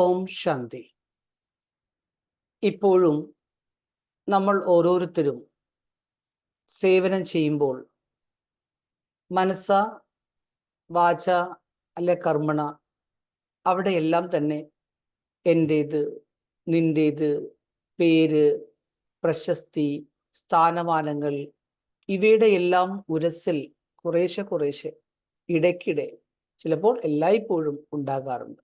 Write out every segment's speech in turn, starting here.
ഓം ശാന്തി. ഇപ്പോഴും നമ്മൾ ഓരോരുത്തരും സേവനം ചെയ്യുമ്പോൾ മനസ്സ വാച അല്ലെ കർമ്മണ അവിടെയെല്ലാം തന്നെ എന്റേത് നിന്റേത് പേര് പ്രശസ്തി സ്ഥാനമാനങ്ങൾ ഇവയുടെ എല്ലാം ഉരസിൽ കുറേശ്ശെ കുറേശ്ശെ ഇടയ്ക്കിടെ ചിലപ്പോൾ എല്ലായ്പ്പോഴും ഉണ്ടാകാറുണ്ട്.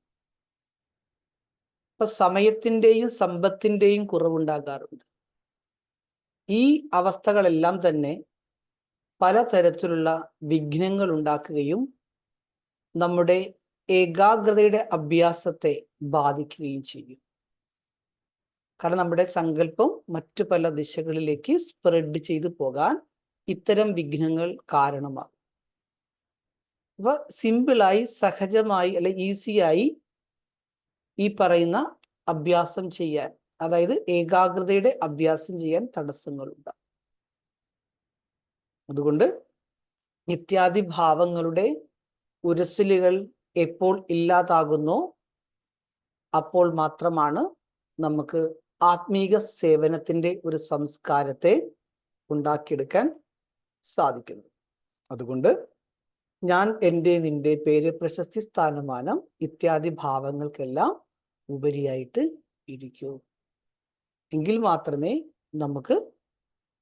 ഇപ്പൊ സമയത്തിന്റെയും സമ്പത്തിന്റെയും കുറവുണ്ടാകാറുണ്ട്. ഈ അവസ്ഥകളെല്ലാം തന്നെ പലതരത്തിലുള്ള വിഘ്നങ്ങൾ ഉണ്ടാക്കുകയും നമ്മുടെ ഏകാഗ്രതയുടെ അഭ്യാസത്തെ ബാധിക്കുകയും ചെയ്യും. കാരണം നമ്മുടെ സങ്കല്പം മറ്റു പല ദിശകളിലേക്ക് സ്പ്രെഡ് ചെയ്തു പോകാൻ ഇത്തരം വിഘ്നങ്ങൾ കാരണമാകും. അപ്പൊ സിമ്പിളായി സഹജമായി അല്ലെ ഈസിയായി ഈ പറയുന്ന അഭ്യാസം ചെയ്യാൻ അതായത് ഏകാഗ്രതയുടെ അഭ്യാസം ചെയ്യാൻ തടസ്സങ്ങളുണ്ട്. അതുകൊണ്ട് നിത്യാദി ഭാവങ്ങളുടെ ഉരസലുകൾ എപ്പോൾ ഇല്ലാതാകുന്നോ അപ്പോൾ മാത്രമാണ് നമുക്ക് ആത്മീക സേവനത്തിന്റെ ഒരു സംസ്കാരത്തെ ഉണ്ടാക്കിയെടുക്കാൻ സാധിക്കുന്നത്. അതുകൊണ്ട് ഞാൻ എന്റെ നിന്റെ പേര് പ്രശസ്തി സ്ഥാനമാനം ഇത്യാദി ഭാവങ്ങൾക്കെല്ലാം ഉപരിയായിട്ട് ഇരിക്കൂ. എങ്കിൽ മാത്രമേ നമുക്ക്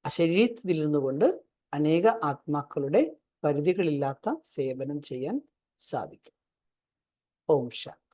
അശരീരത്തിൽ നിന്നുകൊണ്ട് അനേക ആത്മാക്കളുടെ പരിധികളില്ലാത്ത സേവനം ചെയ്യാൻ സാധിക്കും. ഓം ശാന്തി.